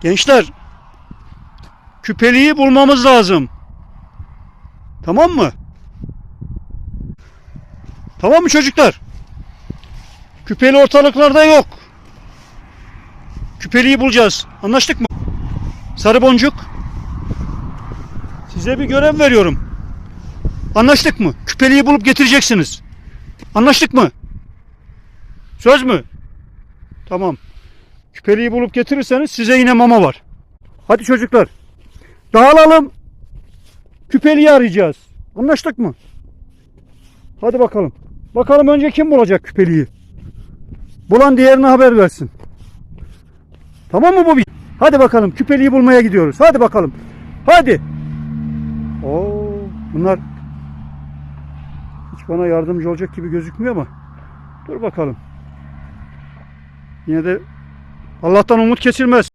Gençler küpeliği bulmamız lazım. Tamam mı? Tamam mı çocuklar? Küpeli ortalıklarda yok. Küpeliği bulacağız. Anlaştık mı? Sarı boncuk. Size bir görev veriyorum. Anlaştık mı? Küpeliği bulup getireceksiniz. Anlaştık mı? Söz mü? Tamam. Küpeliği bulup getirirseniz size yine mama var. Hadi çocuklar. Dağılalım. Küpeliği arayacağız. Anlaştık mı? Hadi bakalım. Bakalım önce kim bulacak küpeliği? Bulan diğerine haber versin. Tamam mı bu bir? Hadi bakalım küpeliği bulmaya gidiyoruz. Hadi bakalım. Hadi. Oo, bunlar hiç bana yardımcı olacak gibi gözükmüyor ama dur bakalım. Yine de Allah'tan umut kesilmez.